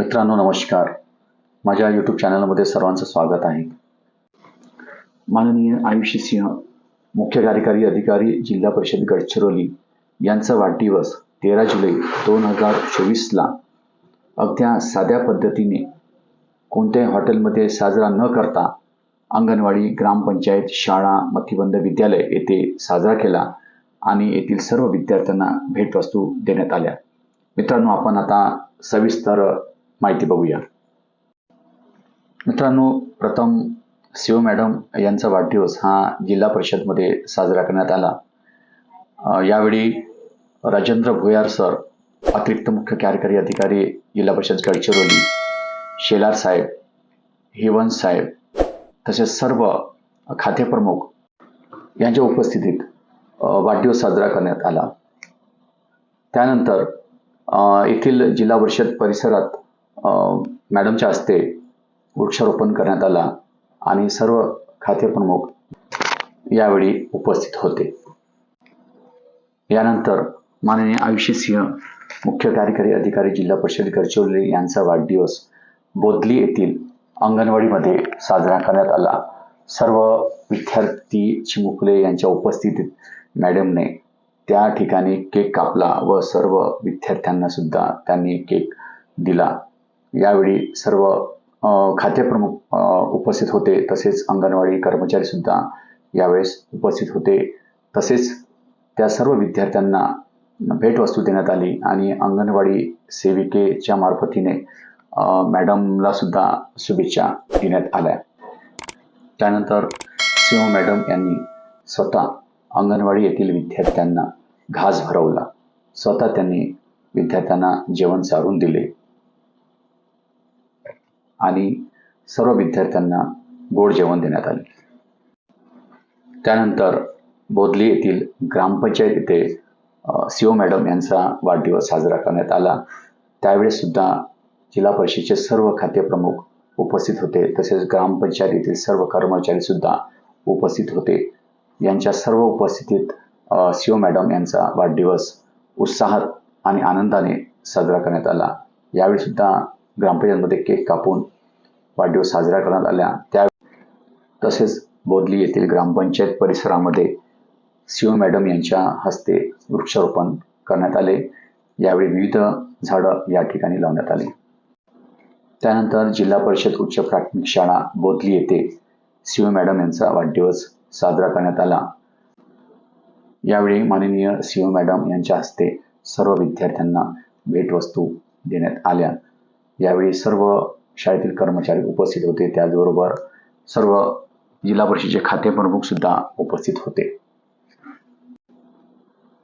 मित्रांनो नमस्कार. माझ्या यूट्यूब चॅनलमध्ये सर्वांचं स्वागत आहे. माननीय आयुष्य सिंह मुख्य कार्यकारी अधिकारी जिल्हा परिषद गडचिरोली यांचा वाढदिवस तेरा जुलै दोन हजार चोवीसला अगद्या साध्या पद्धतीने कोणत्याही हॉटेलमध्ये साजरा न करता अंगणवाडी ग्रामपंचायत शाळा मतिबंध विद्यालय येथे साजरा केला आणि येथील सर्व विद्यार्थ्यांना भेटवस्तू देण्यात आल्या. मित्रांनो आपण आता सविस्तर माहिती बघूया. मित्रांनो प्रथम शिव मॅडम यांचा वाढदिवस हा जिल्हा परिषदमध्ये साजरा करण्यात आला. यावेळी राजेंद्र भुयार सर अतिरिक्त मुख्य कार्यकारी अधिकारी जिल्हा परिषद गडचिरोली शेलार साहेब हेवंत साहेब तसेच सर्व खातेप्रमुख यांच्या उपस्थितीत वाढदिवस साजरा करण्यात आला. त्यानंतर येथील जिल्हा परिषद परिसरात मॅडमच्या हस्ते वृक्षारोपण करण्यात आला आणि सर्व खातेप्रमुख यावेळी उपस्थित होते. यानंतर माननीय आयुष्य सिंह मुख्य कार्यकारी अधिकारी जिल्हा परिषद गडचिरोली यांचा वाढदिवस बोदली येथील अंगणवाडीमध्ये साजरा करण्यात आला. सर्व विद्यार्थी चिमुकले यांच्या उपस्थितीत मॅडमने त्या ठिकाणी केक कापला व सर्व विद्यार्थ्यांना सुद्धा त्यांनी केक दिला. यावेळी सर्व खातेप्रमुख उपस्थित होते. तसेच अंगणवाडी कर्मचारी सुद्धा यावेळेस उपस्थित होते. तसेच त्या सर्व विद्यार्थ्यांना भेटवस्तू देण्यात आली आणि अंगणवाडी सेविकेच्या मार्फतीने मॅडमला सुद्धा शुभेच्छा देण्यात आल्या. त्यानंतर सिंह मॅडम यांनी स्वतः अंगणवाडी येथील विद्यार्थ्यांना घास भरवला. स्वतः त्यांनी विद्यार्थ्यांना जेवण चारून दिले. आणि सर्व विद्यार्थ्यांना गोड जेवण देण्यात आले. त्यानंतर बोदली येथील ग्रामपंचायत येथे सीओ मॅडम यांचा वाढदिवस साजरा करण्यात आला. त्यावेळेस सुद्धा जिल्हा परिषदेचे सर्व खातेप्रमुख उपस्थित होते. तसेच ग्रामपंचायतीतील सर्व कर्मचारी सुद्धा उपस्थित होते. यांच्या सर्व उपस्थितीत सीओ मॅडम यांचा वाढदिवस उत्साहात आणि आनंदाने साजरा करण्यात आला. यावेळी सुद्धा ग्रामपंचायतमध्ये केक कापून वाढदिवस साजरा करण्यात आला. त्या तसेच बोदली येथील ग्रामपंचायत परिसरामध्ये सीओ मॅडम यांच्या हस्ते वृक्षारोपण करण्यात आले. यावेळी विविध झाडं या ठिकाणी लावण्यात आली. त्यानंतर जिल्हा परिषद उच्च प्राथमिक शाळा बोदली येथे सीओ मॅडम यांचा वाढदिवस साजरा करण्यात आला. यावेळी माननीय सीओ मॅडम यांच्या हस्ते सर्व विद्यार्थ्यांना भेटवस्तू देण्यात आल्या. यावेळी सर्व शाळेतील कर्मचारी उपस्थित होते. त्याचबरोबर सर्व जिल्हा परिषदेचे खाते प्रमुख सुद्धा उपस्थित होते.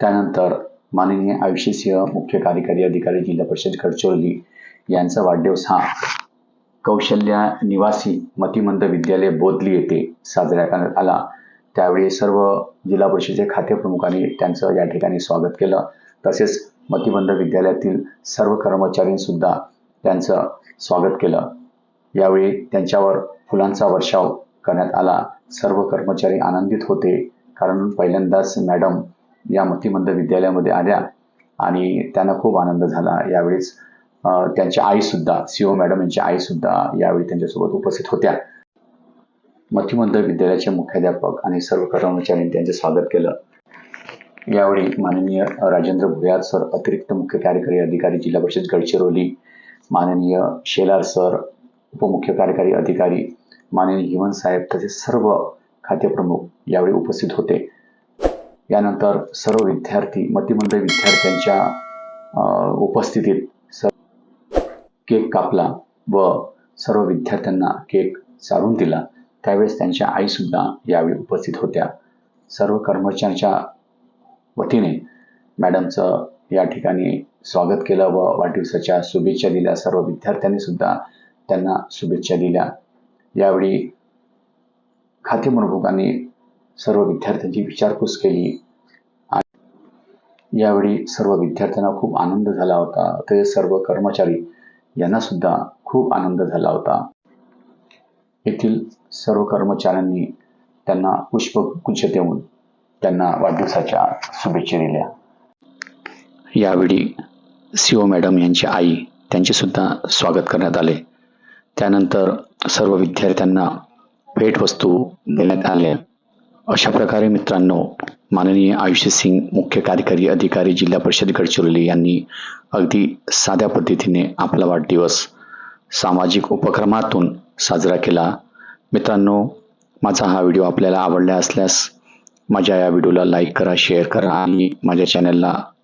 त्यानंतर माननीय आयुष्य सिंह मुख्य कार्यकारी अधिकारी जिल्हा परिषद गडचिरोली यांचा वाढदिवस हा कौशल्या निवासी मतिमंद विद्यालय बोधली येथे साजरा करण्यात आला. त्यावेळी सर्व जिल्हा परिषदेचे खाते प्रमुखांनी त्यांचं या ठिकाणी स्वागत केलं. तसेच मतिमंद विद्यालयातील सर्व कर्मचाऱ्यांनी सुद्धा त्यांचं स्वागत केलं. यावेळी त्यांच्यावर फुलांचा वर्षाव करण्यात आला. सर्व कर्मचारी आनंदित होते. कारण पहिल्यांदाच मॅडम या मतिमंद विद्यालयामध्ये आल्या आणि त्यांना खूप आनंद झाला. यावेळीच त्यांची त्यांच्या आईसुद्धा सीओ मॅडम यांची आईसुद्धा यावेळी त्यांच्यासोबत उपस्थित होत्या. मतिमंद विद्यालयाचे मुख्याध्यापक आणि सर्व कर्मचाऱ्यांनी त्यांचे स्वागत केलं. यावेळी माननीय राजेंद्र भुयार सर अतिरिक्त मुख्य कार्यकारी अधिकारी जिल्हा परिषद गडचिरोली माननीय शेलार सर उपमुख्य कार्यकारी अधिकारी माननीय हिवन साहेब तसेच सर्व खातेप्रमुख यावेळी उपस्थित होते. यानंतर सर्व विद्यार्थी मतिमंद विद्यार्थ्यांच्या उपस्थितीत स केक कापला व सर्व विद्यार्थ्यांना केक चारून दिला. त्यावेळेस त्यांच्या आईसुद्धा यावेळी उपस्थित होत्या. सर्व कर्मचाऱ्यांच्या वतीने मॅडमचं या ठिकाणी स्वागत केलं व वाढदिवसाच्या शुभेच्छा दिल्या. सर्व विद्यार्थ्यांनी सुद्धा त्यांना शुभेच्छा दिल्या. यावेळी खाते प्रमुखांनी सर्व विद्यार्थ्यांची विचारपूस केली. यावेळी सर्व विद्यार्थ्यांना खूप आनंद झाला होता. ते सर्व कर्मचारी यांना सुद्धा खूप आनंद झाला होता. येथील सर्व कर्मचाऱ्यांनी त्यांना पुष्पगुच्छ देऊन त्यांना वाढदिवसाच्या शुभेच्छा दिल्या. यावेळी सीओ मॅडम यांची आई त्यांचेसुद्धा स्वागत करण्यात आले. त्यानंतर सर्व विद्यार्थ्यांना भेटवस्तू देण्यात आल्या. अशा प्रकारे मित्रांनो माननीय आयुष्य सिंग मुख्य कार्यकारी अधिकारी जिल्हा परिषद गडचिरोली यांनी अगदी साध्या पद्धतीने आपला वाढदिवस सामाजिक उपक्रमातून साजरा केला. मित्रांनो माझा हा व्हिडिओ आपल्याला आवडला असल्यास माझ्या या व्हिडिओला लाईक करा शेअर करा आणि माझ्या चॅनलला